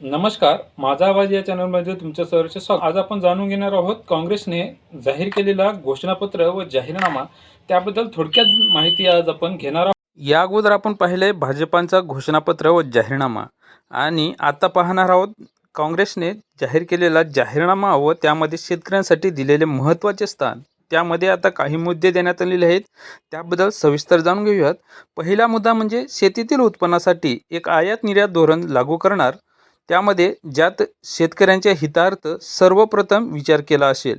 नमस्कार माझा आवाज या चॅनलमध्ये तुमचं सहर्ष स्वागत. आज आपण जाणून घेणार आहोत काँग्रेसने जाहीर केलेला घोषणापत्र व जाहीरनामा. त्याबद्दल थोडक्यात माहिती आज आपण घेणार आहोत. या अगोदर आपण पाहिले भाजपांचा घोषणापत्र व जाहीरनामा. आणि आता पाहणार आहोत काँग्रेसने जाहीर केलेला जाहीरनामा व त्यामध्ये शेतकऱ्यांसाठी दिलेले महत्त्वाचे स्थान. त्यामध्ये आता काही मुद्दे देण्यात आलेले आहेत. त्याबद्दल सविस्तर जाणून घेऊयात. पहिला मुद्दा म्हणजे शेतीतील उत्पन्नासाठी एक आयात निर्यात धोरण लागू करणार त्यामध्ये ज्यात शेतकऱ्यांच्या हितार्थ सर्वप्रथम विचार केला असेल.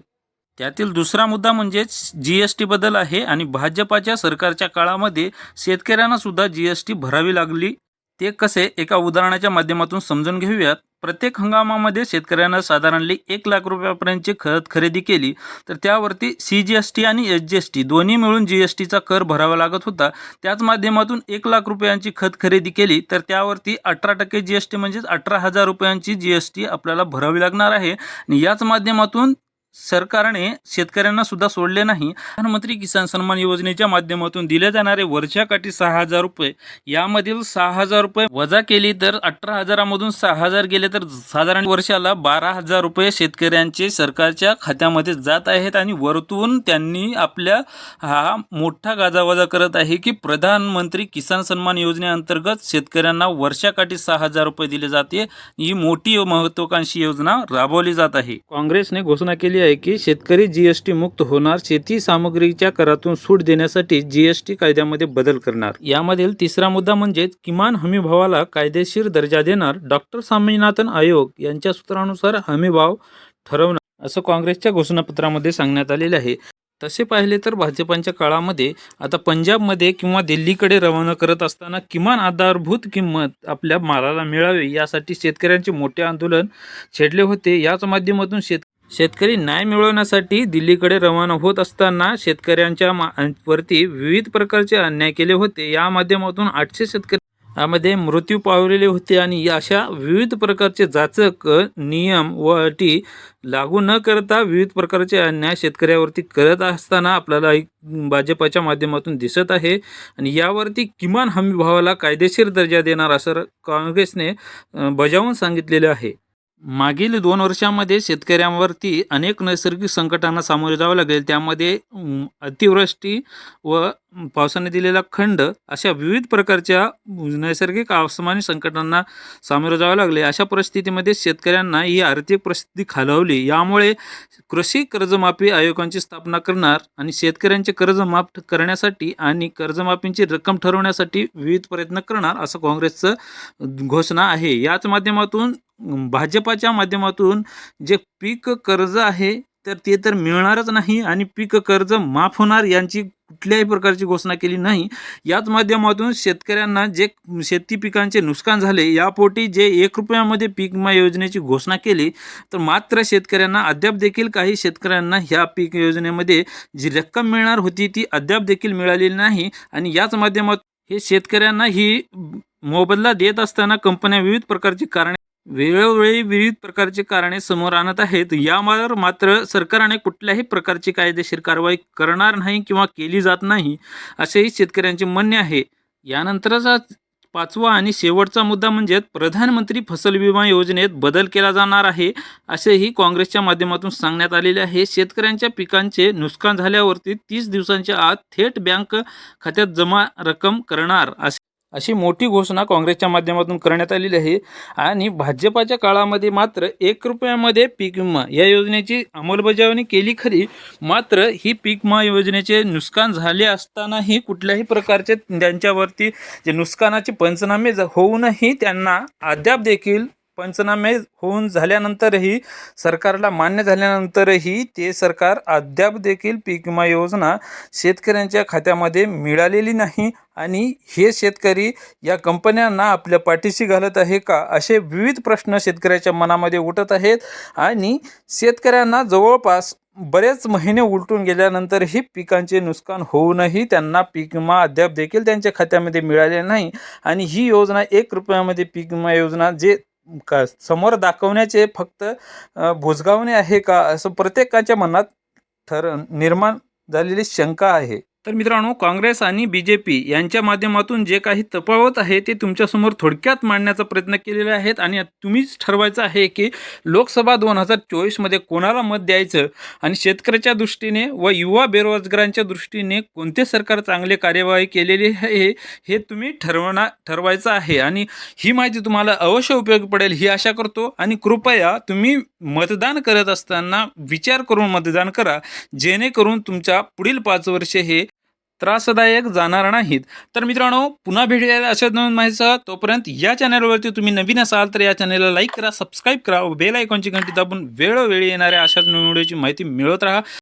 त्यातील दुसरा मुद्दा म्हणजेच जी एस टीबद्दल आहे आणि भाजपाच्या सरकारच्या काळामध्ये शेतकऱ्यांना सुद्धा जी एस टी भरावी लागली. ते कसे? एका उदाहरणाच्या माध्यमातून समजून घेऊयात. प्रत्येक हंगामामध्ये शेतकऱ्यांना साधारणली एक लाख रुपयापर्यंतची खत खरेदी केली तर त्यावरती सी जी एस टी आणि एस जी एस टी दोन्ही मिळून जी एस टीचा कर भरावा लागत होता. त्याच माध्यमातून एक लाख रुपयांची खत खरेदी केली तर त्यावरती अठरा टक्के जी एस टी म्हणजेच अठरा हजार रुपयांची जी एस टी आपल्याला भरावी लागणार आहे. आणि याच माध्यमातून सरकारने शेतकऱ्यांना सुद्धा सोडले नाही. प्रधानमंत्री किसान सन्मान योजनेच्या माध्यमातून दिले जाणारे वर्षाकाठी सहा हजार रुपये यामधील सहा हजार रुपये वजा केली तर अठरा हजारामधून सहा हजार गेले तर साधारण वर्षाला बारा हजार रुपये शेतकऱ्यांचे सरकारच्या खात्यामध्ये जात आहेत आणि वरतून त्यांनी आपल्या हा मोठा गाजावाजा करत आहे की प्रधानमंत्री किसान सन्मान योजनेअंतर्गत शेतकऱ्यांना वर्षाकाठी सहा हजार रुपये दिले जाते. ही मोठी महत्वाकांक्षी योजना राबवली जात आहे. काँग्रेसने घोषणा केली आहे की शेतकरी जीएसटी मुक्त होणार शेती सामग्रीच्या करातून सूट देण्यासाठी जीएसटी कायद्यामध्ये बदल करणार. यामधील तिसरा मुद्दा म्हणजे किमान हमी भावाला कायदेशीर दर्जा देणार डॉक्टर स्वामीनाथन आयोग यांच्या सूत्रानुसार हमी भाव ठरवणार असं काँग्रेसच्या घोषणापत्रामध्ये सांगण्यात आलेले आहे. तसे पाहिले तर भाजपांच्या काळामध्ये आता पंजाबमध्ये किंवा दिल्लीकडे रवाना करत असताना किमान आधारभूत किंमत आपल्या मालाला मिळावी यासाठी शेतकऱ्यांचे मोठे आंदोलन छेडले होते. याच माध्यमातून शेत शेतकरी न्याय मिळवण्यासाठी दिल्लीकडे रवाना होत असताना शेतकऱ्यांच्या मा वरती विविध प्रकारचे अन्याय केले होते. या माध्यमातून आठशे शेतकरी यामध्ये मृत्यू पावलेले होते आणि या अशा विविध प्रकारचे जाचक नियम व अटी लागू न करता विविध प्रकारचे अन्याय शेतकऱ्यावरती करत असताना आपल्याला एक भाजपाच्या माध्यमातून दिसत आहे. आणि यावरती किमान हमीभावाला कायदेशीर दर्जा देणार असं काँग्रेसने बजावून सांगितलेले आहे. मागील दोन वर्षामध्ये शेतकऱ्यांवरती अनेक नैसर्गिक संकटांना सामोरे जावं लागेल. त्यामध्ये अतिवृष्टी व पावसाने दिलेला खंड अशा विविध प्रकारच्या नैसर्गिक आसमानी संकटांना सामोरे जावं लागले. अशा परिस्थितीमध्ये शेतकऱ्यांना ही आर्थिक परिस्थिती खालावली. यामुळे कृषी कर्जमाफी आयोगांची स्थापना करणार आणि शेतकऱ्यांचे कर्जमाफ करण्यासाठी आणि कर्जमाफीची रक्कम ठरवण्यासाठी विविध प्रयत्न करणार असं काँग्रेसचं घोषणा आहे. याच माध्यमातून भाजपाच्या माध्यमातून जे पीक कर्ज आहे तर ते तर मिळणारच नाही आणि पीक कर्ज माफ होणार यांची कुठल्याही प्रकारची घोषणा केली नाही. याच माध्यमातून शेतकऱ्यांना जे शेती पिकांचे नुकसान झाले यापोटी जे एक रुपयामध्ये पीक विमा योजनेची घोषणा केली तर मात्र शेतकऱ्यांना अद्याप देखील काही शेतकऱ्यांना ह्या पीक योजनेमध्ये जी रक्कम मिळणार होती ती अद्याप देखील मिळालेली नाही. आणि याच माध्यमात हे शेतकऱ्यांना ही मोबदला देत असताना कंपन्या विविध प्रकारची कारणे वेळोवेळी विविध प्रकारची कारणे समोर आणत आहेत. यावर मात्र सरकारने कुठल्याही प्रकारची कायदेशीर कारवाई करणार नाही किंवा केली जात नाही असेही शेतकऱ्यांचे म्हणणे आहे. यानंतरचा पाचवा आणि शेवटचा मुद्दा म्हणजे प्रधानमंत्री फसल विमा योजनेत बदल केला जाणार आहे असेही काँग्रेसच्या माध्यमातून सांगण्यात आलेले आहे. शेतकऱ्यांच्या पिकांचे नुकसान झाल्यावरती तीस दिवसांच्या आत थेट बँक खात्यात जमा रक्कम करणार असे अशी मोठी घोषणा काँग्रेसच्या माध्यमातून करण्यात आलेली आहे. आणि भाजपाच्या काळामध्ये मात्र एक रुपयामध्ये पीक विमा या योजनेची अंमलबजावणी केली खरी. मात्र ही पीक विमा योजनेचे नुकसान झाले असतानाही कुठल्याही प्रकारचे त्यांच्यावरती जे नुकसानाचे पंचनामे ज- होऊनही त्यांना अद्याप देखील पंचनामे होऊन झाल्यानंतरही सरकारला मान्य झाल्यानंतरही ते सरकार अद्याप देखील पीक विमा योजना शेतकऱ्यांच्या खात्यामध्ये मिळालेली नाही. आणि हे शेतकरी या कंपन्यांना आपल्या पाठीशी घालत आहे का असे विविध प्रश्न शेतकऱ्याच्या मनामध्ये उठत आहेत. आणि शेतकऱ्यांना जवळपास बरेच महिने उलटून गेल्यानंतरही पिकांचे नुकसान होऊनही त्यांना पीक विमा अद्याप देखील त्यांच्या खात्यामध्ये मिळाले नाही. आणि ही योजना एक रुपयामध्ये पीक विमा योजना जे का समोर दाखवण्याचे फक्त भुजगावणे आहे का असं प्रत्येकाच्या मनात ठर निर्माण झालेली शंका आहे. तर मित्रांनो काँग्रेस आणि बी जे पी यांच्या माध्यमातून जे काही तफावत आहे ते तुमच्यासमोर थोडक्यात मांडण्याचा प्रयत्न केलेले आहेत आणि तुम्हीच ठरवायचं आहे की लोकसभा दोन हजार चोवीसमध्ये कोणाला मत द्यायचं आणि शेतकऱ्याच्या दृष्टीने व युवा बेरोजगारांच्या दृष्टीने कोणते सरकार चांगले कार्यवाही केलेली आहे हे तुम्ही ठरवणार ठरवायचं आहे. आणि ही माहिती तुम्हाला अवश्य उपयोगी पडेल ही आशा करतो. आणि कृपया तुम्ही मतदान करत असताना विचार करून मतदान करा जेणेकरून तुमच्या पुढील पाच वर्षे हे त्रासदायक जाणार नाहीत. तर मित्रांनो पुन्हा भेटूया अशा नवीन माहितीसह तोपर्यंत या चॅनलवरती तुम्ही नवीन असाल तर या चॅनलला लाईक करा सबस्क्राईब करा व बेल आयकॉनची घंटी दाबून वेळोवेळी येणाऱ्या अशाच नवीन व्हिडिओची माहिती मिळवत राहा.